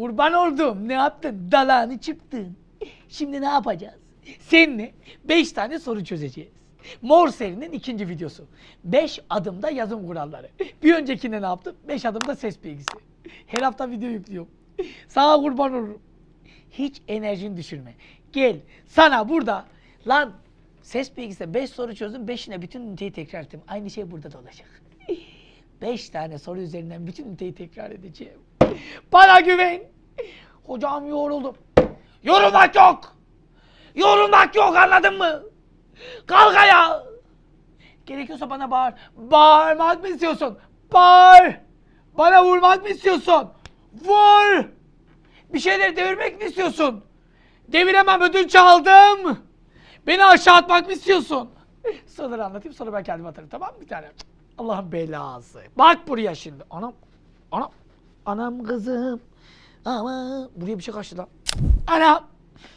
Kurban oldum. Ne yaptın? Dalağını çıktın. Şimdi ne yapacağız? Seninle 5 tane soru çözeceğiz. Mor serinin ikinci videosu. 5 adımda yazım kuralları. Bir öncekinde ne yaptım? 5 adımda ses bilgisi. Her hafta video yüklüyorum. Sana kurban olurum. Hiç enerjini düşürme. Gel sana burada lan ses bilgisinde 5 soru çözdüm. 5'ine bütün üniteyi tekrar ettim. Aynı şey burada da olacak. 5 tane soru üzerinden bütün üniteyi tekrar edeceğim. Bana güven. Hocam yoruldum. Yorulmak yok. Yorulmak yok anladın mı? Kalk ayağa. Gerekiyorsa bana bağır. Bağırmak mı istiyorsun? Bağır. Bana vurmak mı istiyorsun? Vur. Bir şeyleri devirmek mi istiyorsun? Deviremem ödünç aldım. Beni aşağı atmak mı istiyorsun? Soruları anlatayım sonra ben kendim atarım tamam mı bir tane? Allah'ın belası. Bak buraya şimdi. Anam. Anam. Anam kızım. Ama buraya bir şey kaçtı lan. Anam.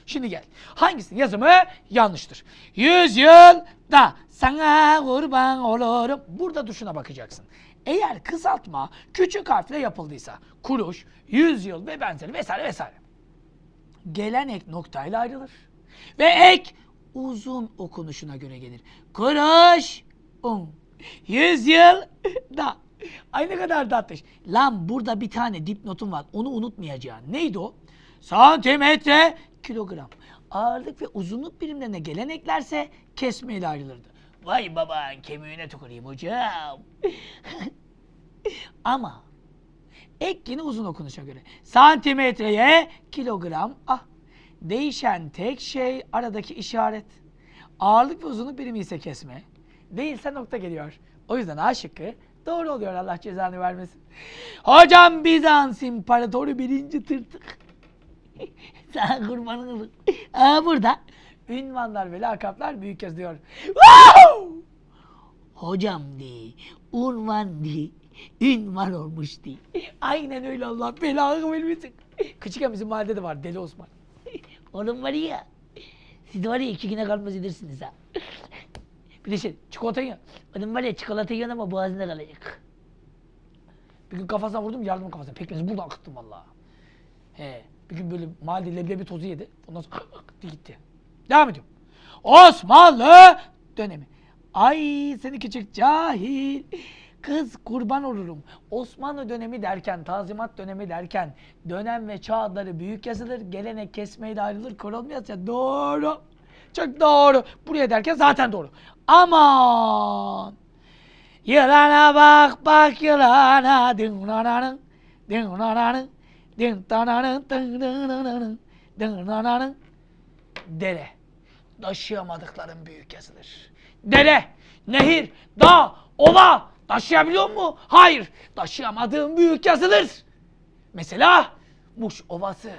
Şimdi gel. Hangisinin yazımı yanlıştır? Yüz yılda sana kurban olurum. Burada tuşuna bakacaksın. Eğer kısaltma küçük harfle yapıldıysa kuruş, yüz yıl ve benzeri vesaire vesaire. Gelen ek noktayla ayrılır. Ve ek uzun okunuşuna göre gelir. Kuruş, un. Yüz yıl da. Ay ne kadar tatlış. Lan burada bir tane dipnotum var. Onu unutmayacaksın. Neydi o? Santimetre, kilogram. Ağırlık ve uzunluk birimlerine gelen eklerse kesmeyle ayrılırdı. Vay baban kemiğine tüküreyim hocam. Ama ek yine uzun okunuşa göre. Santimetreye kilogram. Ah. Değişen tek şey aradaki işaret. Ağırlık ve uzunluk birimi ise kesme. Değilse nokta geliyor. O yüzden A şıkkı doğru oluyor Allah cezanı vermesin. Hocam Bizans İmparatoru birinci tırtık. Sana kurbanın olsun. Aa burada. Ünvanlar ve lakaplar büyük yazıyor. Wow! Hocam de, unvan de, ünvan olmuş de. Aynen öyle Allah belanı vermesin. Küçükken bizim mahallede de var Deli Osman. Oğlum var ya, siz var ya iki güne kalmaz edersiniz ha. Bir de şey, çikolata yiyor. Oğlum var ya çikolata yiyorsun ama boğazında kalacak. Bir gün kafasına vurdum yardım kafasına. Pekmezi burada akıttım vallahi. He. Bir gün böyle mahallede leblebi tozu yedi. Ondan sonra diye gitti. Devam ediyorum. Osmanlı dönemi. Ay seni küçük cahil. Kız kurban olurum. Osmanlı dönemi derken, Tazimat dönemi derken dönem ve çağ büyük yazılır, gelenek kesmeyle ayrılır, korolma yazılır. Doğru. Çok doğru. Buraya derken zaten doğru. Aman. Yılana bak bak yılana. Dın nananın. Dın nananın. Dın tananın. Dın dın. Dın nananın. Dere. Taşıyamadıkların büyük yazılır. Dere, nehir, dağ, ova taşıyabiliyor mu? Hayır. Taşıyamadığın büyük yazılır. Mesela Muş Ovası,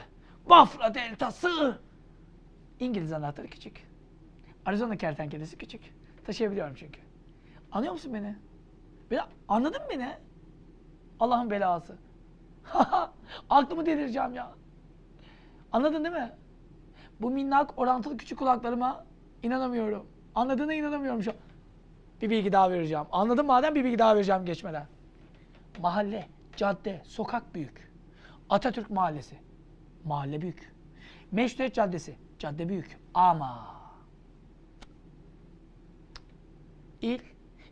Bafra Deltası. İngiliz anahtarı küçük. Arizona kertenkelesi küçük. Taşıyabiliyorum çünkü. Anlıyor musun beni? beni anladın mı beni? Allah'ın belası. Aklımı delireceğim ya. Anladın değil mi? Bu minnak orantılı küçük kulaklarıma inanamıyorum. Anladığına inanamıyorum şu an. Bir bilgi daha vereceğim. Anladın madem bir bilgi daha vereceğim geçmeden. Mahalle, cadde, sokak büyük. Atatürk Mahallesi. Mahalle büyük. Meşruiyet Caddesi. Cadde büyük. Ama il,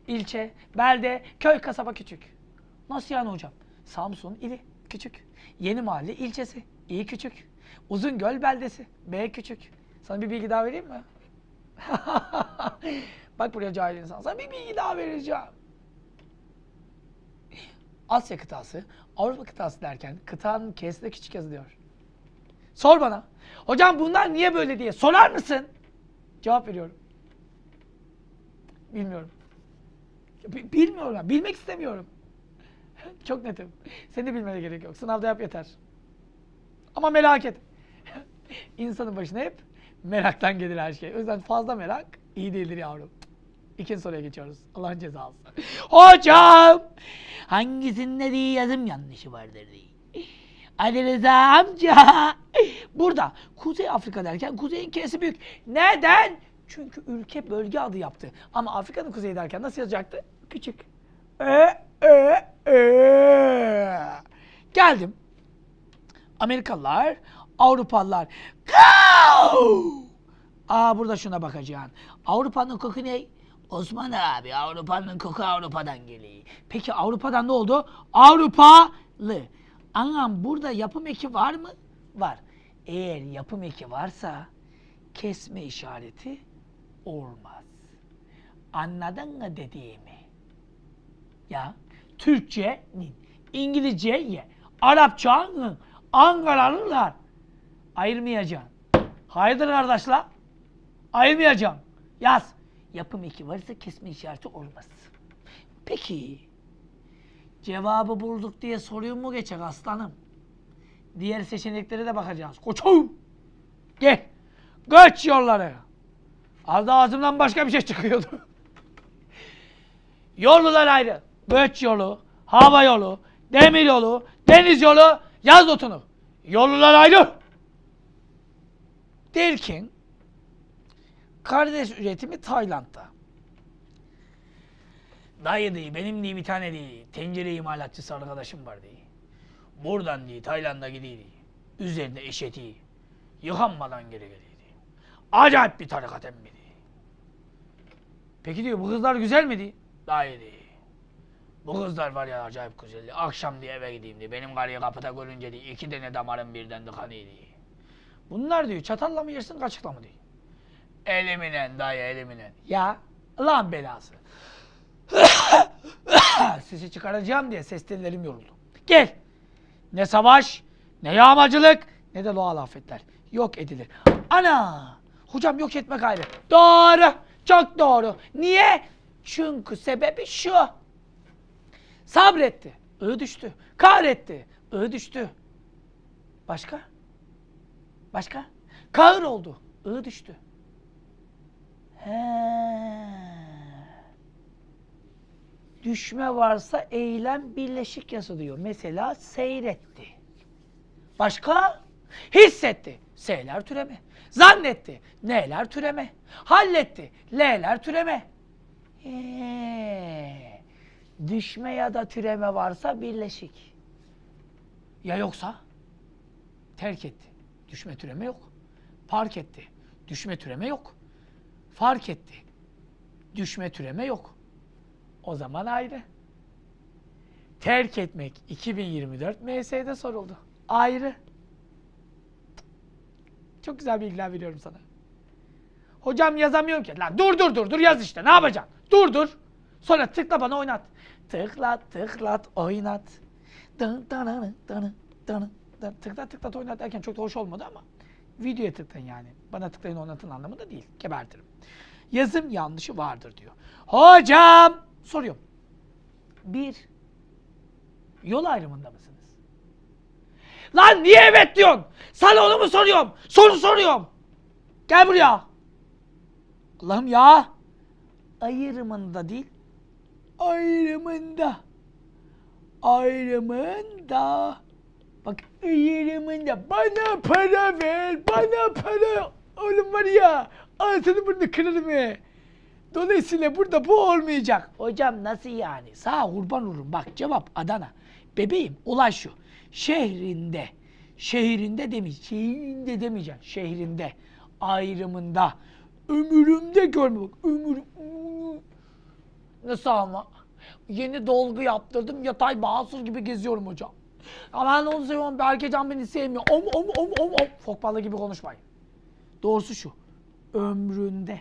ilçe, belde, köy, kasaba küçük. Nasıl yani hocam? Samsun ili küçük. Yeni Mahalle ilçesi. İyi küçük. Uzungöl beldesi. B küçük. Sana bir bilgi daha vereyim mi? Bak buraya cahil insan. Sana bir bilgi daha vereceğim. Asya kıtası, Avrupa kıtası derken kıtanın K'si de küçük yazılıyor. Sor bana. Hocam bunlar niye böyle diye sorar mısın? Cevap veriyorum. Bilmiyorum. Bi- Bilmiyorum ben. Bilmek istemiyorum. Çok netim. Seni bilmene gerek yok. Sınavda yap yeter. Ama merak et. İnsanın başına hep meraktan gelir her şey. O yüzden fazla merak iyi değildir yavrum. İkinci soruya geçiyoruz. Allah'ın cezası. Hocam! Hangisinde diye yazım yanlışı vardır diye. Ali Rıza amca! Burada Kuzey Afrika derken Kuzey'in K'si büyük. Neden? Çünkü ülke bölge adı yaptı. Ama Afrika'nın kuzeyi derken nasıl yazacaktı? Küçük. E, e, e. Geldim. Amerikalılar, Avrupalılar. Go! Aa burada şuna bakacaksın. Avrupa'nın koku ne? Osman abi Avrupa'nın koku Avrupa'dan geliyor. Peki Avrupa'dan ne oldu? Avrupalı. Anam burada yapım eki var mı? Var. Eğer yapım eki varsa kesme işareti olmaz. Anladın mı dediğimi? Ya Türkçe'nin, İngilizce'ye, Arapça'nın, Ankaralılar ayırmayacaksın. Hayırdır kardeşler? Ayırmayacağım. Yaz. Yapım eki varsa kesme işareti olmaz. Peki. Cevabı bulduk diye soruyor mu geçecek aslanım? Diğer seçeneklere de bakacağız. Koçum. Gel. Kaç yolları. Az da ağzımdan başka bir şey çıkıyordu. Yollular ayrı. Göç yolu, hava yolu, demir yolu, deniz yolu, yaz otunu. Yollular ayrı. Derken kardeş üretimi Tayland'da. Dayı değil, benim diye bir tane değil. Tencere imalatçısı arkadaşım var diye. Buradan diye Tayland'a gidiyor diye. Üzerinde eşeti. Yıkanmadan geri geliyor diye. Acayip bir tarikat emmi diye. Peki diyor bu kızlar güzel mi diye. Dayı değil. Bu kızlar var ya acayip güzel. diye. Akşam diye eve gideyim diye. Benim karıyı kapıda görünce diye. iki tane damarım birden tıkanıyor diye. Bunlar diyor çatalla mı yersin kaşıkla mı diyor. Eliminen dayı eliminen. Ya lan belası. Sesi çıkaracağım diye ses tellerim yoruldu. Gel. Ne savaş, ne yağmacılık, ne de doğal afetler. Yok edilir. Ana! Hocam yok etmek gayrı. Doğru. Çok doğru. Niye? Çünkü sebebi şu. Sabretti. I düştü. Kahretti. I düştü. Başka? Başka? Kahır oldu. I düştü. He. Düşme varsa eylem birleşik yazılıyor. Mesela seyretti. Başka? Hissetti. S'ler türeme. Zannetti. N'ler türeme. Halletti. L'ler türeme. He. Düşme ya da türeme varsa birleşik. Ya yoksa? Terk etti. Düşme türeme yok. Park etti. Düşme türeme yok. Fark etti. Düşme türeme yok. O zaman ayrı. Terk etmek 2024 MS'de soruldu. Ayrı. Çok güzel bilgiler veriyorum sana. Hocam yazamıyorum ki. Lan dur dur dur dur yaz işte. Ne yapacaksın? Dur dur. Sonra tıkla bana oynat. Tıklat tıklat oynat. Dın dın dın dın dın. Tıklat tıklat oynat derken çok da hoş olmadı ama videoya tıklayın yani. Bana tıklayın oynatın anlamında değil. Gebertirim. Yazım yanlışı vardır diyor. Hocam soruyorum. Bir, yol ayrımında mısınız? Lan niye evet diyorsun? Sana onu mu soruyorum? Soru soruyorum. Gel buraya. Allah'ım ya. Ayrımında değil. Ayrımında. Ayrımında. Bak ayrımında. Bana para ver. Bana para. Oğlum var ya. Ağzını burnunu kırarım he. Dolayısıyla burada bu olmayacak. Hocam nasıl yani? Sağ kurban olurum. Bak cevap Adana. Bebeğim olay şu. Şehrinde. Şehrinde demeyeceksin. Şehrinde demeyeceksin. Şehrinde. Ayrımında. Ömrümde görme. Ömür. Nasıl ama? Yeni dolgu yaptırdım. Yatay basur gibi geziyorum hocam. Ama ben onu seviyorum. Berkecan beni sevmiyor. Om om om om om. Fok balığı gibi konuşmayın. Doğrusu şu. Ömründe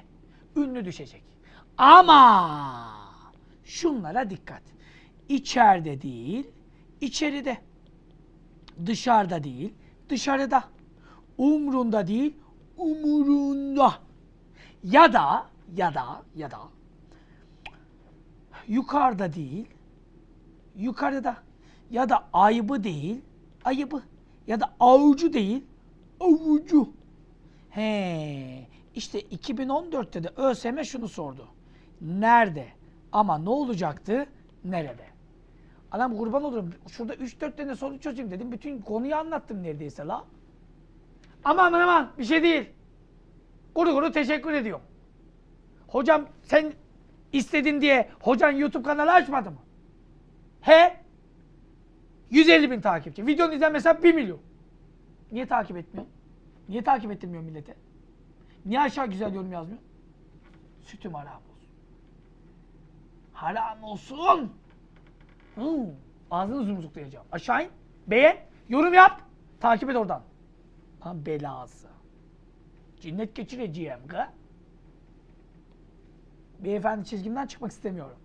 ünlü düşecek. Ama şunlara dikkat. İçeride değil, içeride. Dışarıda değil, dışarıda. Umrunda değil, umurunda. Ya da, ya da, ya da yukarıda değil, yukarıda. Ya da ayıbı değil, ayıbı. Ya da avucu değil, avucu. He, işte 2014'te de ÖSYM şunu sordu. Nerede? Ama ne olacaktı? Nerede? Adam kurban olurum. Şurada 3-4 tane soru çözeyim dedim. Bütün konuyu anlattım neredeyse la. Aman aman aman bir şey değil. Kuru kuru teşekkür ediyorum. Hocam sen istedin diye hocan YouTube kanalı açmadı mı? He? 150 bin takipçi. Videonun izlenmesi 1 milyon. Niye takip etmiyor? Niye takip ettirmiyor millete? Niye aşağı güzel yorum yazmıyor? Sütüm haram olsun. Haram olsun. Hmm. Ağzını zumzuklayacağım. Aşağı in. Beğen. Yorum yap. Takip et oradan. Lan belası. Cinnet geçireceğim ga. Beyefendi çizgimden çıkmak istemiyorum.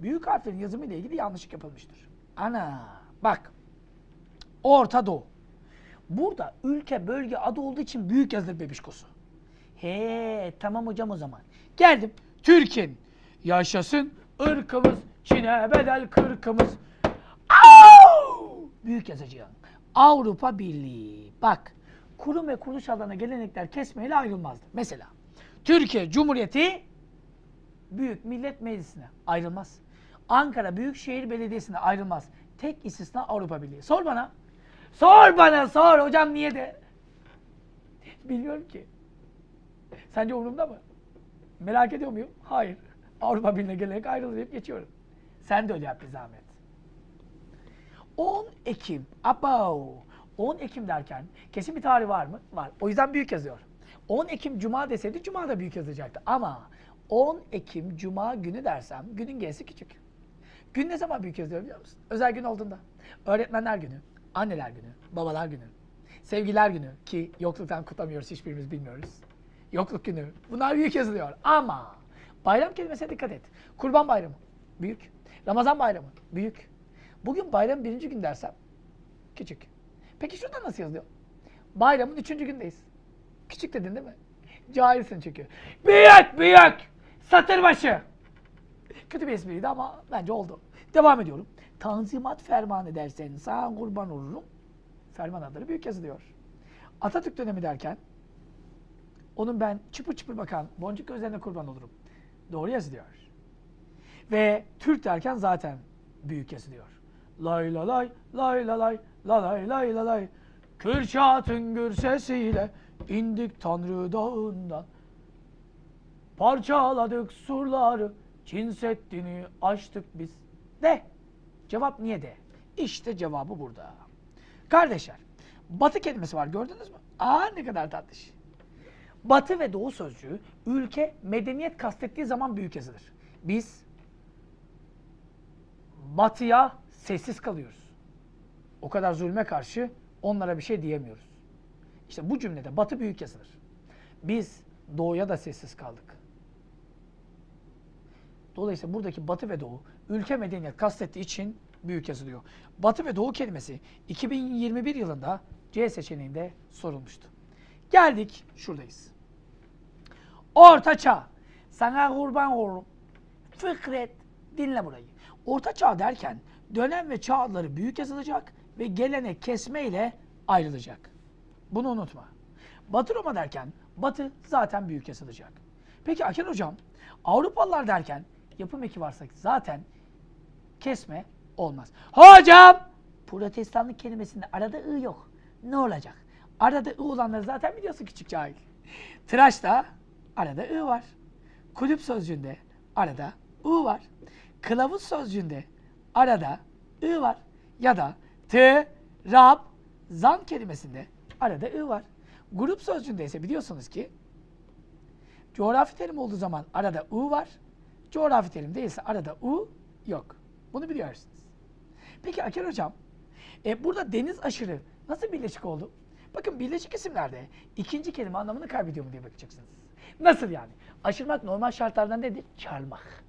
Büyük harflerin yazımı ile ilgili yanlışlık yapılmıştır. Ana bak. Orta Doğu. Burada ülke bölge adı olduğu için büyük yazılır bebişkosu. He tamam hocam o zaman. Geldim. Türkin. Yaşasın ırkımız. Çin'e bedel kırkımız. Au! Büyük yazacağım. Avrupa Birliği. Bak. Kurum ve kuruluş alanına gelenekler kesmeyle ayrılmazdı. Mesela Türkiye Cumhuriyeti Büyük Millet Meclisi'ne ayrılmaz. Ankara Büyükşehir Belediyesi'ne ayrılmaz. Tek istisna Avrupa Birliği. Sor bana. Sor bana sor. Hocam niye de? Bilmiyorum ki. Sence umurumda mı? Merak ediyor muyum? Hayır. Avrupa Birliği'ne gelerek ayrılır geçiyorum. Sen de öyle yap bir zahmet. 10 Ekim. Abo. 10 Ekim derken kesin bir tarih var mı? Var. O yüzden büyük yazıyor. 10 Ekim Cuma deseydi Cuma da büyük yazacaktı. Ama 10 Ekim Cuma günü dersem günün G'si küçük. Gün ne zaman büyük yazıyor biliyor musun? Özel gün olduğunda. Öğretmenler günü, anneler günü, babalar günü, sevgiler günü ki yokluktan kutlamıyoruz hiçbirimiz bilmiyoruz. Yokluk günü. Bunlar büyük yazılıyor. Ama bayram kelimesine dikkat et. Kurban bayramı büyük. Ramazan bayramı büyük. Bugün bayram birinci gün dersem küçük. Peki şurada nasıl yazılıyor? Bayramın üçüncü gündeyiz. Küçük dedin değil mi? Cahilsin çünkü. Büyük büyük. Satır başı. Kötü bir espriydi ama bence oldu. Devam ediyorum. Tanzimat fermanı dersen sağ kurban olurum. Ferman adları büyük yazılıyor. Atatürk dönemi derken onun ben çıpır çıpır bakan boncuk gözlerine kurban olurum. Doğru yazılıyor. Ve Türk derken zaten büyük yazılıyor. Lay la lay, lay la lay, la lay lay la lay. Kürşat'ın gür sesiyle indik Tanrı dağından. Parçaladık surları, Çin Seddi'ni açtık biz. De. Cevap niye de? İşte cevabı burada. Kardeşler, batı kelimesi var gördünüz mü? Aa ne kadar tatlış. Batı ve doğu sözcüğü ülke, medeniyet kastettiği zaman büyük yazılır. Biz batıya sessiz kalıyoruz. O kadar zulme karşı onlara bir şey diyemiyoruz. İşte bu cümlede batı büyük yazılır. Biz doğuya da sessiz kaldık. Dolayısıyla buradaki batı ve doğu ülke medeniyet kastettiği için büyük yazılıyor. Batı ve doğu kelimesi 2021 yılında C seçeneğinde sorulmuştu. Geldik şuradayız. Orta çağ. Sana kurban olurum. Fikret. Dinle burayı. Orta çağ derken dönem ve çağ adları büyük yazılacak ve gelenek kesme ile ayrılacak. Bunu unutma. Batı Roma derken Batı zaten büyük yazılacak. Peki Aken Hocam Avrupalılar derken yapım eki varsa zaten kesme olmaz. Hocam protestanlık kelimesinde arada ı yok. Ne olacak? Arada ı olanları zaten biliyorsun küçük cahil. Tıraşta arada ı var. Kulüp sözcüğünde arada u var. Kılavuz sözcüğünde arada ı var. Ya da t, rab, zan kelimesinde arada ı var. Grup sözcüğünde ise biliyorsunuz ki coğrafi terim olduğu zaman arada u var. Coğrafi terim değilse arada u yok. Bunu biliyorsunuz. Peki Aker Hocam, e, burada deniz aşırı nasıl birleşik oldu? Bakın birleşik isimlerde ikinci kelime anlamını kaybediyor mu diye bakacaksınız. Nasıl yani? Aşırmak normal şartlardan nedir? Çarmak.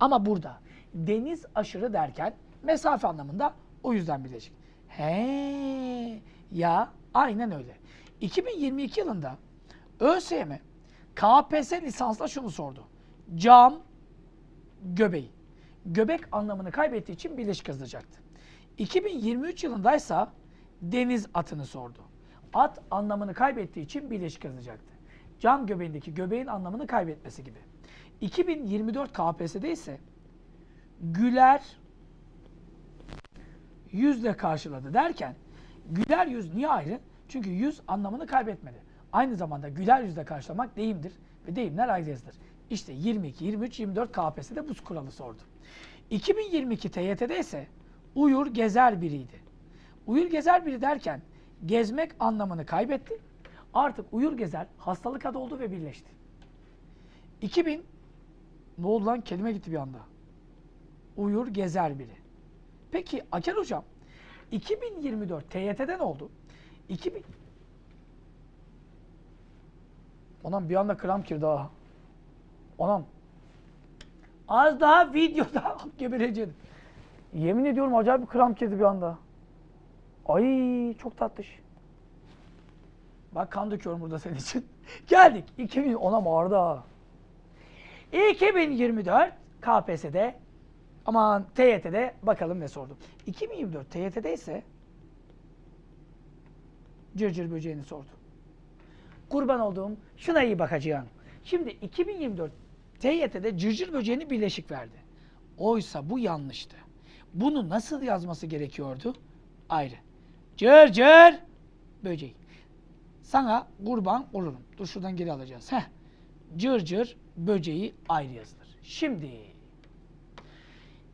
Ama burada deniz aşırı derken mesafe anlamında o yüzden birleşik. He ya aynen öyle. 2022 yılında ÖSYM KPSS lisansla şunu sordu. Cam göbeği. Göbek anlamını kaybettiği için birleşik yazılacaktı. 2023 yılındaysa deniz atını sordu. At anlamını kaybettiği için birleşik yazılacaktı. Cam göbeğindeki göbeğin anlamını kaybetmesi gibi. 2024 KPSS'de ise güler yüzle karşıladı derken güler yüz niye ayrı? Çünkü yüz anlamını kaybetmedi. Aynı zamanda güler yüzle karşılamak deyimdir ve deyimler ayrı yazılır. İşte 22, 23, 24 KPSS'de bu kuralı sordu. 2022 TYT'de ise uyur gezer biriydi. Uyur gezer biri derken gezmek anlamını kaybetti. Artık uyur gezer, hastalık adı oldu ve birleşti. 2000 ne oldu lan? Kelime gitti bir anda. Uyur gezer biri. Peki Aker Hocam 2024 TYT'de oldu? 2000 Anam bir anda kram girdi ha. Anam. Az daha videoda gebereceğim. Yemin ediyorum acayip bir kram girdi bir anda. Ay çok tatlış. Bak kan döküyorum burada senin için. Geldik. 2000 ona ağırdı ha. 2024 KPSS'de aman TYT'de bakalım ne sordu. 2024 TYT'de ise cırcır böceğini sordu. Kurban olduğum şuna iyi bakacaksın. Şimdi 2024 TYT'de cırcır böceğini birleşik verdi. Oysa bu yanlıştı. Bunu nasıl yazması gerekiyordu? Ayrı. Cırcır böceği. Sana kurban olurum. Dur şuradan geri alacağız. Heh. Cırcır böceği ayrı yazılır. Şimdi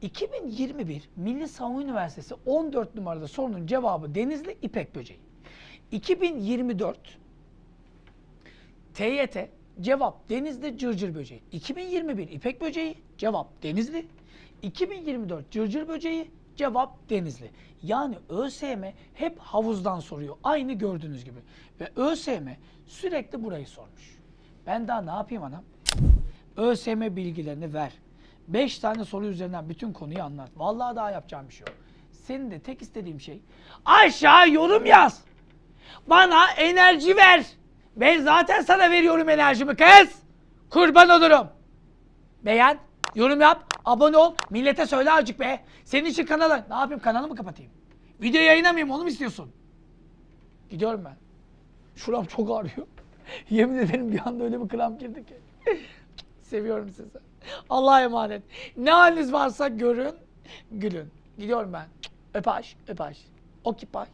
2021 Milli Savunma Üniversitesi 14 numarada sorunun cevabı Denizli İpek böceği. 2024 TYT cevap Denizli cırcır böceği. 2021 İpek böceği cevap Denizli. 2024 cırcır böceği cevap Denizli. Yani ÖSYM hep havuzdan soruyor. Aynı gördüğünüz gibi. Ve ÖSYM sürekli burayı sormuş. Ben daha ne yapayım anam? ÖSYM bilgilerini ver. 5 tane soru üzerinden bütün konuyu anlat. Vallahi daha yapacağım bir şey yok. Senin de tek istediğim şey aşağı yorum yaz. Bana enerji ver. Ben zaten sana veriyorum enerjimi kız. Kurban olurum. Beğen, yorum yap, abone ol. Millete söyle azıcık be. Senin için kanalı. Ne yapayım kanalı mı kapatayım? Video yayınlamayayım onu mu istiyorsun? Gidiyorum ben. Şuram çok ağrıyor. Yemin ederim bir anda öyle bir kramp girdi ki. Seviyorum sizi. Allah'a emanet. Ne haliniz varsa görün, gülün. Gidiyorum ben. Öpaş, öpaş. Okipay.